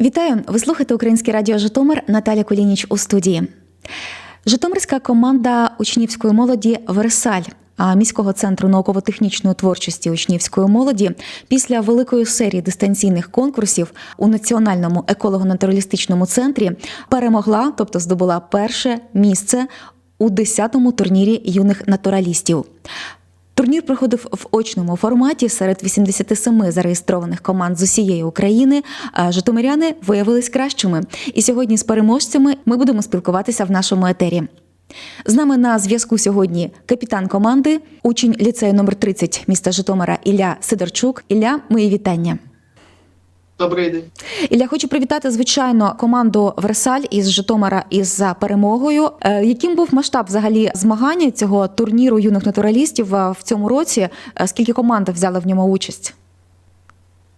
Вітаю! Ви слухаєте Українське радіо Житомир Наталя Колініч у студії. Житомирська команда учнівської молоді Версаль. Міського центру науково-технічної творчості учнівської молоді після великої серії дистанційних конкурсів у національному еколого-натуралістичному центрі перемогла, тобто здобула перше місце у 10-му турнірі юних натуралістів. Турнір проходив в очному форматі серед 87 зареєстрованих команд з усієї України. Житомиряни виявились кращими. І сьогодні з переможцями ми будемо спілкуватися в нашому етері. З нами на зв'язку сьогодні капітан команди, учень ліцею номер 30 міста Житомира Ілля Сидорчук. Ілля, мої вітання. Добрий день. Ілля, хочу привітати звичайно команду Версаль із Житомира із перемогою. Е, Яким був масштаб взагалі змагання цього турніру юних натуралістів е, в цьому році? Е, Скільки команд взяли в ньому участь?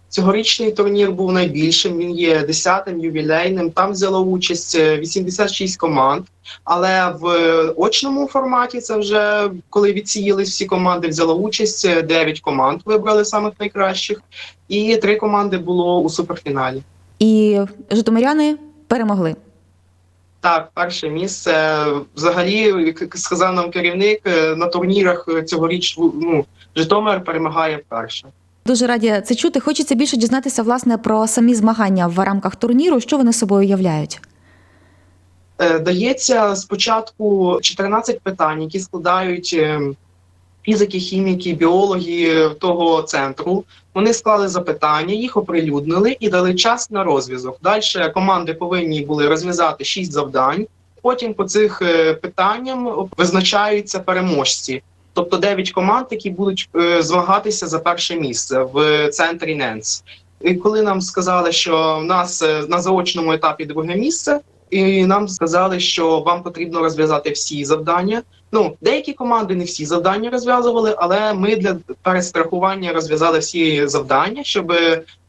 Цьогорічний турнір був найбільшим. Він є 10-м ювілейним. Там взяло участь е, 86 команд. Але в е, очному форматі це вже коли відсіялись всі команди, взяло участь е, 9 команд. Вибрали самих найкращих, і три команди було у суперфіналі. І житомиряни перемогли. Так, перше місце. Взагалі, як сказав нам керівник, е, на турнірах цьогоріч ну, Житомир перемагає вперше. Дуже раді це чути. Хочеться більше дізнатися власне про самі змагання в рамках турніру, що вони собою являють. Е, дається спочатку 14 питань, які складають е, фізики, хіміки, біологи того центру. Вони склали запитання, їх оприлюднили і дали час на розв'язок. Далі команди повинні були розв'язати 6 завдань. Потім по цих е, питанням визначаються переможці. Тобто 9 команд, які будуть е, змагатися за перше місце в центрі НЕНС. І коли нам сказали, що в нас е, на заочному етапі друге місце, і нам сказали, що вам потрібно розв'язати всі завдання. Ну, деякі команди не всі завдання розв'язували, але ми для перестрахування розв'язали всі завдання, щоб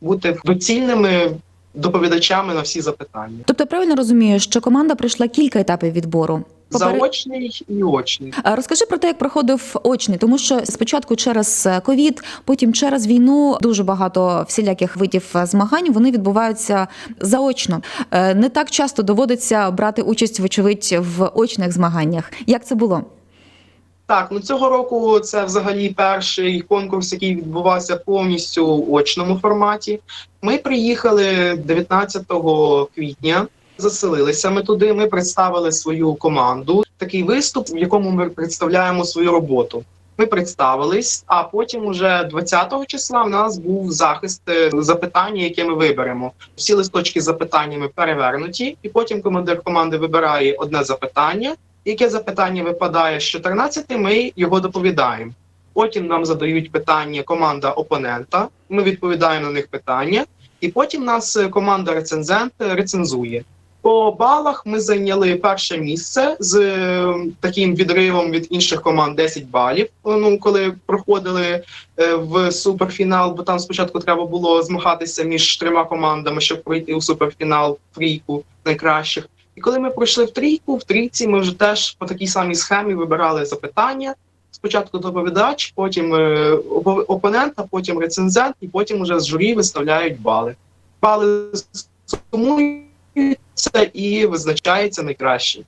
бути доцільними доповідачами на всі запитання. Тобто, правильно розумію, що команда пройшла кілька етапів відбору. Заочний і очний. Розкажи про те, як проходив очний, тому що спочатку через е, ковід, потім через війну дуже багато всіляких видів е, змагань вони відбуваються заочно. Е, Не так часто доводиться брати участь, вочевидь, в очних змаганнях. Як це було? Так, ну цього року це взагалі перший конкурс, який відбувався повністю в очному форматі. Ми приїхали 19 квітня, заселилися ми туди. Ми представили свою команду. Такий виступ, в якому ми представляємо свою роботу. Ми представились, а потім, уже 20 числа, в нас був захист е, запитання, яке ми виберемо. Всі листочки з запитаннями перевернуті, і потім командир команди вибирає одне запитання. Яке запитання випадає з 14, ми його доповідаємо. Потім нам задають питання команда опонента. Ми відповідаємо на них питання, і потім нас е, команда рецензент е, рецензує. По балах ми зайняли перше місце з е, таким відривом від інших команд 10 балів. Ну коли проходили е, в суперфінал, бо там спочатку треба було змагатися між трьома командами, щоб пройти у суперфінал трійку найкращих. І коли ми пройшли в трійку, в трійці ми вже теж по такій самій схемі вибирали запитання. Спочатку доповідач, потім е, опо- опонент, а потім рецензент, і потім вже з журі виставляють бали. Бали сумуються і визначається найкраще.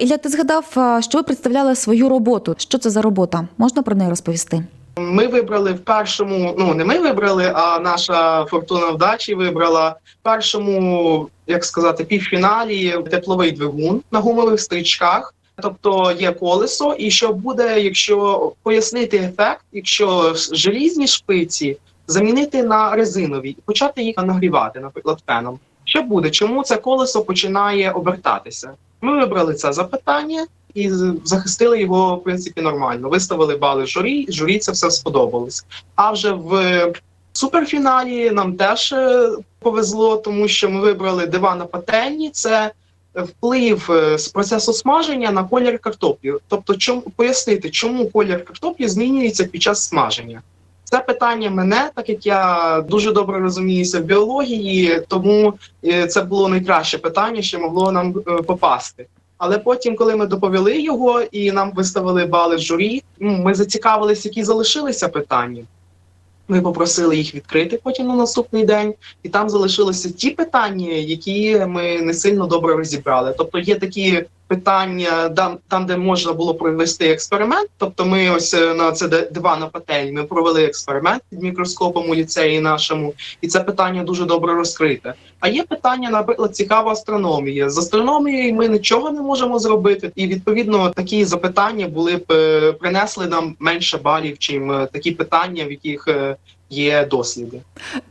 Ілля, ти згадав, е, що ви представляли свою роботу. Що це за робота? Можна про неї розповісти? Ми вибрали в першому, ну не ми вибрали, а наша фортуна вдачі вибрала в першому, як сказати, півфіналі тепловий двигун на гумових стрічках. Тобто є колесо, і що буде, якщо пояснити ефект, якщо желізні шпиці замінити на резинові і почати їх нагрівати, наприклад, феном. Що буде? Чому це колесо починає обертатися? Ми вибрали це запитання і захистили його в принципі нормально. Виставили бали журі, журі це все сподобалось. А вже в суперфіналі нам теж е, повезло, тому що ми вибрали дива на пательні. Це вплив е, з процесу смаження на колір картоплі. Тобто, чому пояснити, чому колір картоплі змінюється під час смаження. Це питання мене, так як я дуже добре розуміюся в біології, тому е, це було найкраще питання, що могло нам е, попасти. Але потім, коли ми доповіли його і нам виставили бали журі, ну, ми зацікавились, які залишилися питання. Ми попросили їх відкрити потім на наступний день, і там залишилися ті питання, які ми не сильно добре розібрали. Тобто є такі питання, там, там де можна було провести експеримент. Тобто, ми ось е, на це два на пательні. Ми провели експеримент під мікроскопом у ліцеї нашому, і це питання дуже добре розкрите. А є питання, наприклад, цікава астрономія. З астрономією ми нічого не можемо зробити, і відповідно такі запитання були б е, принесли нам менше балів, чим е, такі питання, в яких є досліди.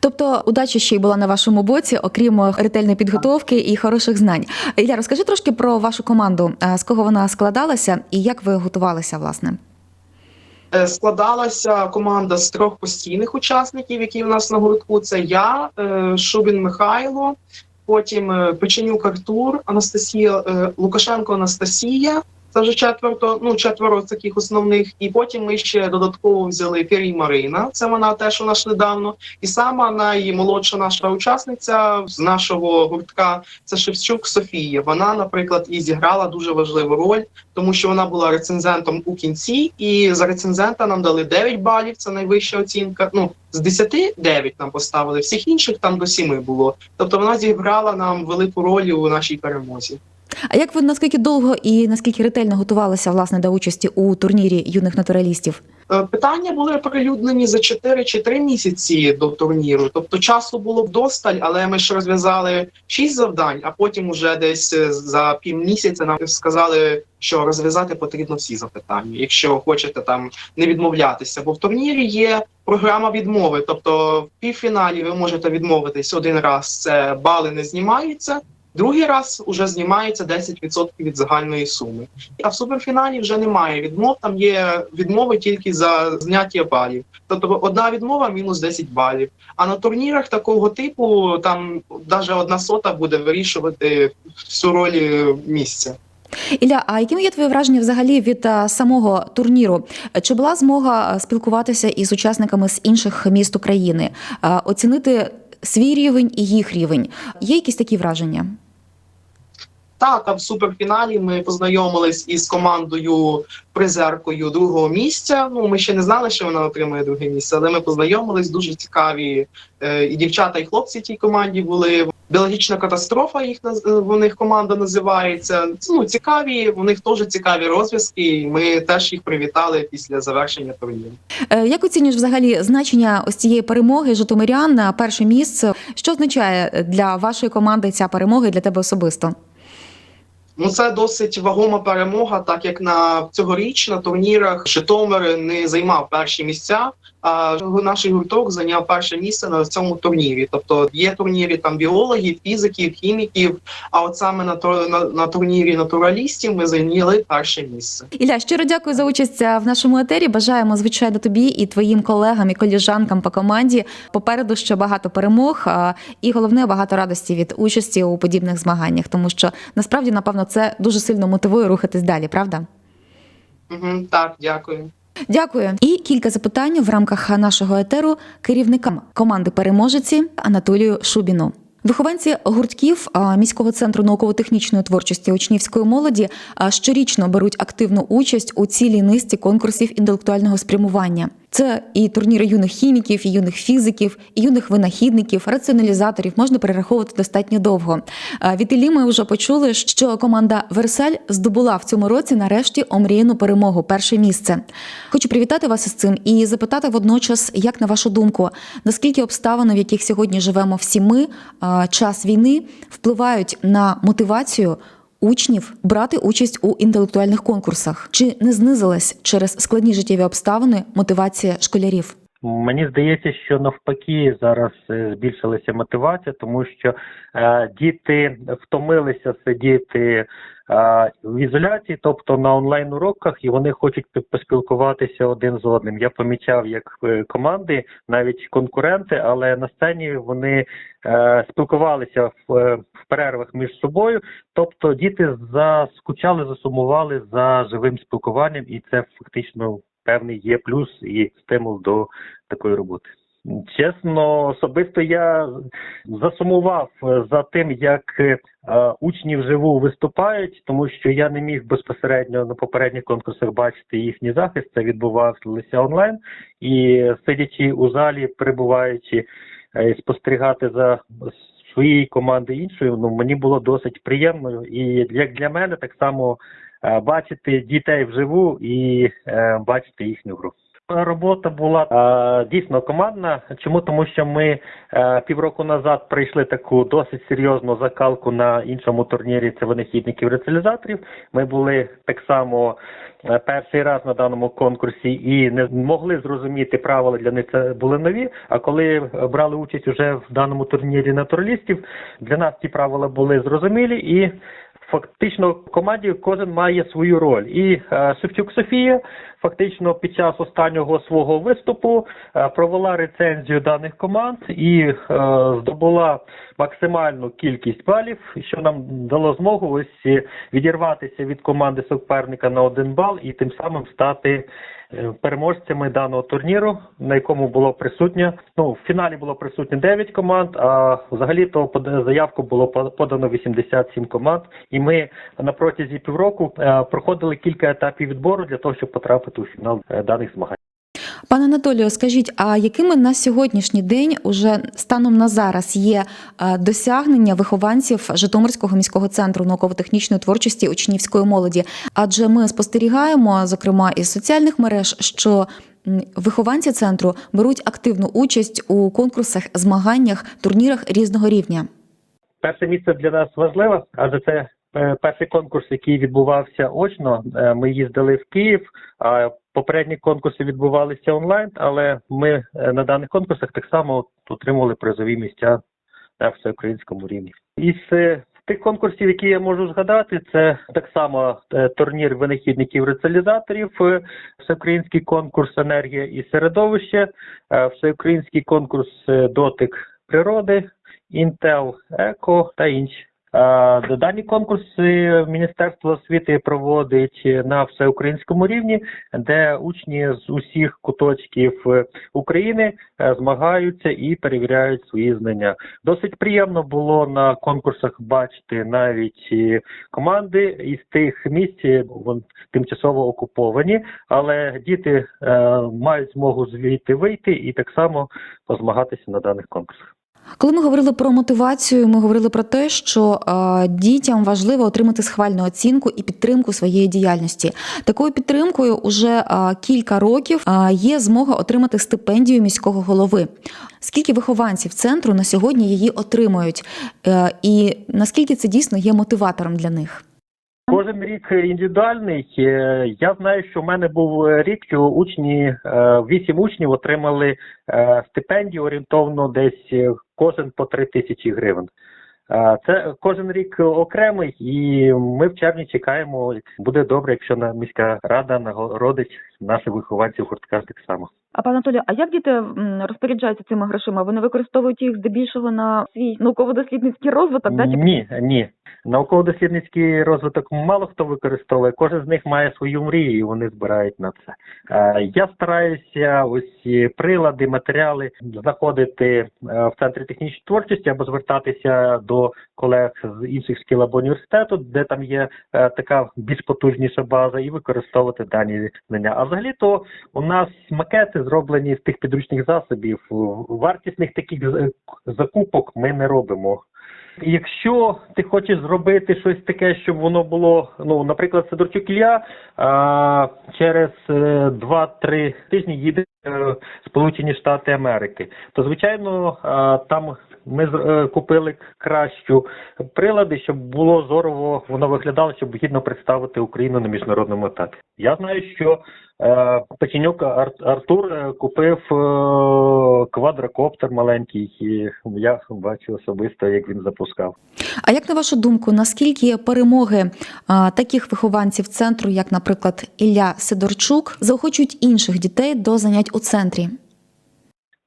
Тобто удача ще й була на вашому боці, окрім ретельної підготовки і хороших знань. Ілля, розкажи трошки про вашу команду, Е, з кого вона складалася і як ви готувалися, власне. Е, Складалася команда з трьох постійних учасників, які в нас на гуртку. Це я, е, Шубін Михайло, потім Печенюк Артур, Анастасія Лукашенко Анастасія. Це вже четверто, ну четверо таких основних. І потім ми ще додатково взяли Пірій Марина. Це вона теж у нас недавно. І сама наймолодша наша учасниця з нашого гуртка це Шевчук Софія. Вона, наприклад, і зіграла дуже важливу роль тому що вона була рецензентом у кінці, і за рецензента нам дали 9 балів. Це найвища оцінка. Ну з 10 9 нам поставили. Всіх інших там до 7 було. Тобто вона зіграла нам велику роль у нашій перемозі. А як ви наскільки довго і наскільки ретельно готувалися власне до участі у турнірі юних натуралістів? Е, Питання були оприлюднені за 4 чи 3 місяці до турніру. Тобто часу було вдосталь, але ми ж розв'язали 6 завдань, а потім уже десь е, за півмісяця нам сказали, що розв'язати потрібно всі запитання, якщо хочете там не відмовлятися. Бо в турнірі є програма відмови. Тобто в півфіналі ви можете відмовитись один раз, це бали не знімаються. Другий раз уже знімається 10% від загальної суми. А в суперфіналі вже немає відмов. Там є відмови тільки за зняття балів. Тобто одна відмова мінус 10 балів. А на турнірах такого типу там навіть одна сота буде вирішувати всю роль е, місця. Ілля, а якими є твої враження взагалі від самого турніру? Чи була змога спілкуватися із учасниками з інших міст України, оцінити свій рівень і їх рівень? Є якісь такі враження? Так, а в суперфіналі ми познайомились із командою призеркою другого місця. Ну ми ще не знали, що вона отримає друге місце, але ми познайомились. Дуже цікаві е, і дівчата, і хлопці в тій команді були. Біологічна катастрофа їх е, в них команда називається. Ну цікаві, у них теж цікаві розв'язки. Ми теж їх привітали після завершення турніру. Е, Як оцінюєш взагалі значення ось цієї перемоги Житомирян на перше місце? Що означає для вашої команди ця перемога і для тебе особисто? Ну, це досить вагома перемога, так як на цьогоріч на турнірах Житомир не займав перші місця. А наш гурток зайняв перше місце на цьому турнірі. Тобто є турніри там біологів, фізиків, хіміків. А от саме на на, на турнірі натуралістів ми зайняли перше місце. Ілля, щиро дякую за участь е, в нашому етері. Бажаємо звичайно тобі і твоїм колегам і коліжанкам по команді. Попереду ще багато перемог, і головне багато радості від участі у подібних змаганнях, тому що насправді, напевно, це дуже сильно мотивує рухатись далі, правда? Угу, так, дякую. Дякую. І кілька запитань в рамках нашого етеру керівникам команди переможеці Анатолію Шубіну. Вихованці гуртків міського центру науково-технічної творчості учнівської молоді щорічно беруть активну участь у цілій низці конкурсів інтелектуального спрямування. Це і турніри юних хіміків, і юних фізиків, і юних винахідників, раціоналізаторів можна перераховувати достатньо довго. Від Іллі ми вже почули, що команда Версаль здобула в цьому році нарешті омріяну перемогу, перше місце. Хочу привітати вас із цим і запитати водночас, як на вашу думку, наскільки обставини, в яких сьогодні живемо всі ми, час війни, впливають на мотивацію учнів брати участь у інтелектуальних конкурсах? Чи не знизилась через складні життєві обставини мотивація школярів? Мені здається, що навпаки зараз е, збільшилася мотивація, тому що е, діти втомилися сидіти в ізоляції, тобто на онлайн уроках, і вони хочуть поспілкуватися один з одним. Я помічав, як е, команди, навіть конкуренти, але на сцені вони е, спілкувалися е, в перервах між собою. Тобто діти заскучали, засумували за живим спілкуванням, і це фактично певний є плюс і стимул до такої роботи. Чесно, особисто я засумував за тим, як е, учні вживу виступають, тому що я не міг безпосередньо на попередніх конкурсах бачити їхній захист. Це відбувалося онлайн, і сидячи у залі, перебуваючи е, спостерігати за своєї команди іншою, ну мені було досить приємно. І як для мене, так само е, бачити дітей вживу і бачити їхню гру. Робота була е, дійсно командна. Чому тому, що ми е, півроку назад пройшли таку досить серйозну закалку на іншому турнірі. Це винахідників реалізаторів. Ми були так само е, перший раз на даному конкурсі і не могли зрозуміти правила для них це були нові. А коли брали участь уже в даному турнірі натуралістів, для нас ті правила були зрозумілі і. Фактично в команді кожен має свою роль. І е, Шевчук Софія фактично під час останнього свого виступу е, провела рецензію даних команд і е, здобула максимальну кількість балів, що нам дало змогу ось е, відірватися від команди суперника на один бал і тим самим стати переможцями даного турніру, на якому було присутнє. Ну в фіналі було присутнє 9 команд. А взагалі то заявку було по- подано 87 команд, і ми на протязі півроку е, проходили кілька етапів відбору для того, щоб потрапити у фінал е, даних змагань. Пане Анатолію, скажіть, а якими на сьогоднішній день уже станом на зараз є е, досягнення вихованців Житомирського міського центру науково-технічної творчості учнівської молоді? Адже ми спостерігаємо, зокрема із соціальних мереж, що вихованці центру беруть активну участь у конкурсах, змаганнях, турнірах різного рівня. Перше місце для нас важливе, адже це е, перший конкурс, який відбувався очно. Е, Ми їздили в Київ. Попередні конкурси відбувалися онлайн, але ми е, на даних конкурсах так само отримували призові місця на всеукраїнському рівні. Із е, тих конкурсів, які я можу згадати, це так само е, турнір винахідників реалізаторів, е, всеукраїнський конкурс енергія і середовище, всеукраїнський конкурс дотик природи. Intel, Еко та інші. Е, Дані конкурси Міністерство освіти проводить на всеукраїнському рівні, де учні з усіх куточків е, України е, змагаються і перевіряють свої знання. Досить приємно було на конкурсах бачити навіть команди із тих місць, е, вон тимчасово окуповані, але діти мають змогу звідти вийти і так само позмагатися на даних конкурсах. Коли ми говорили про мотивацію, ми говорили про те, що е, дітям важливо отримати схвальну оцінку і підтримку своєї діяльності. Такою підтримкою уже е, кілька років е, є змога отримати стипендію міського голови. Скільки вихованців центру на сьогодні її отримують, Е, і наскільки це дійсно є мотиватором для них? Кожен рік індивідуальний. Е, Я знаю, що в мене був рік, що учні е, вісім учнів отримали е, стипендію орієнтовно десь кожен по три тисячі гривень. Це кожен рік окремий, і ми в червні чекаємо. Буде добре, якщо міська рада нагородить наших вихованців гуртка так само. А пане Анатолію, а як діти розпоряджаються цими грошима? Вони використовують їх здебільшого на свій науково-дослідницький розвиток, да? Ні, ні. Науково-дослідницький розвиток мало хто використовує. Кожен з них має свою мрію, і вони збирають на це. Е, Я стараюся ось прилади, матеріали знаходити е, в центрі технічної творчості або звертатися до колег з інших шкіл або університету, де там є е, така більш потужніша база, і використовувати дані знання. А взагалі то у нас макети зроблені з тих підручних засобів. Вартісних таких е, закупок ми не робимо. Якщо ти хочеш зробити щось таке, щоб воно було, ну, наприклад, Сидорчук Ілля а, через е, 2-3 тижні їде е, в Сполучені Штати Америки, то звичайно а, там ми е, купили кращу прилади, щоб було зорово воно виглядало, щоб гідно представити Україну на міжнародному етапі. Я знаю, що е, Печенюк Ар- Артур е, купив е, квадрокоптер маленький, і я бачу особисто, як він запускав. А як на вашу думку, наскільки перемоги а, таких вихованців центру, як, наприклад, Ілля Сидорчук, заохочують інших дітей до занять у центрі?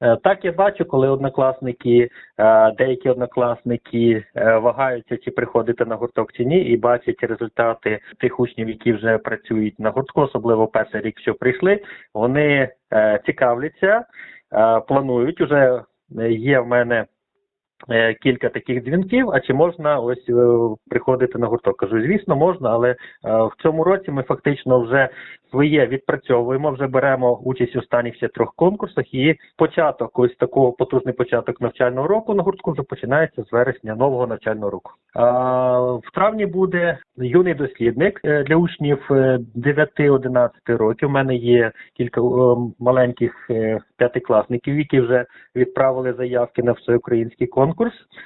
Е, Так я бачу, коли однокласники, е, деякі однокласники е, вагаються чи приходити на гурток чи ні, і бачать результати тих учнів, які вже працюють на гуртку, особливо перший рік, що прийшли, вони цікавляться планують. Уже є в мене кілька таких дзвінків. А чи можна ось е, приходити на гурток? Кажу, звісно, можна, але е, в цьому році ми фактично вже своє відпрацьовуємо. Вже беремо участь у останніх ще трьох конкурсах. І початок, ось такого потужний початок навчального року на гуртку вже починається з вересня нового навчального року. В травні буде юний дослідник е, для учнів е, 9-11 років. У мене є кілька е, маленьких е, п'ятикласників, які вже відправили заявки на всеукраїнський конкурс.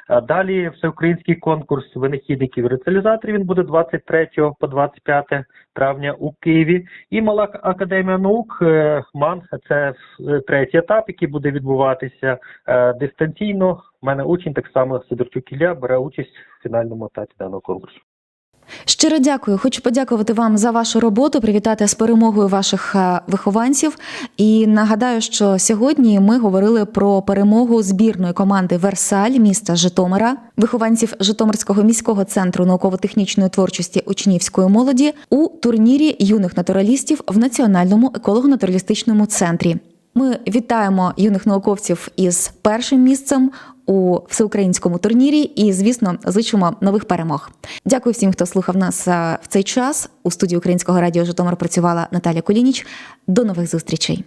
А далі всеукраїнський конкурс винахідників і реалізаторів він буде 23 по 25 травня у Києві. І мала академія наук е, МАН це е, третій етап, який буде відбуватися е, дистанційно. У мене учень так само Сидорчук Ілля бере участь в фінальному етапі даного конкурсу. Щиро дякую. Хочу подякувати вам за вашу роботу, привітати з перемогою ваших е, вихованців. І нагадаю, що сьогодні ми говорили про перемогу збірної команди Версаль міста Житомира, вихованців Житомирського міського центру науково-технічної творчості учнівської молоді у турнірі юних натуралістів в Національному еколого-натуралістичному центрі. Ми вітаємо юних науковців із першим місцем у всеукраїнському турнірі і, звісно, зичимо нових перемог. Дякую всім, хто слухав нас е, в цей час. У студії Українського радіо Житомир працювала Наталя Колініч. До нових зустрічей.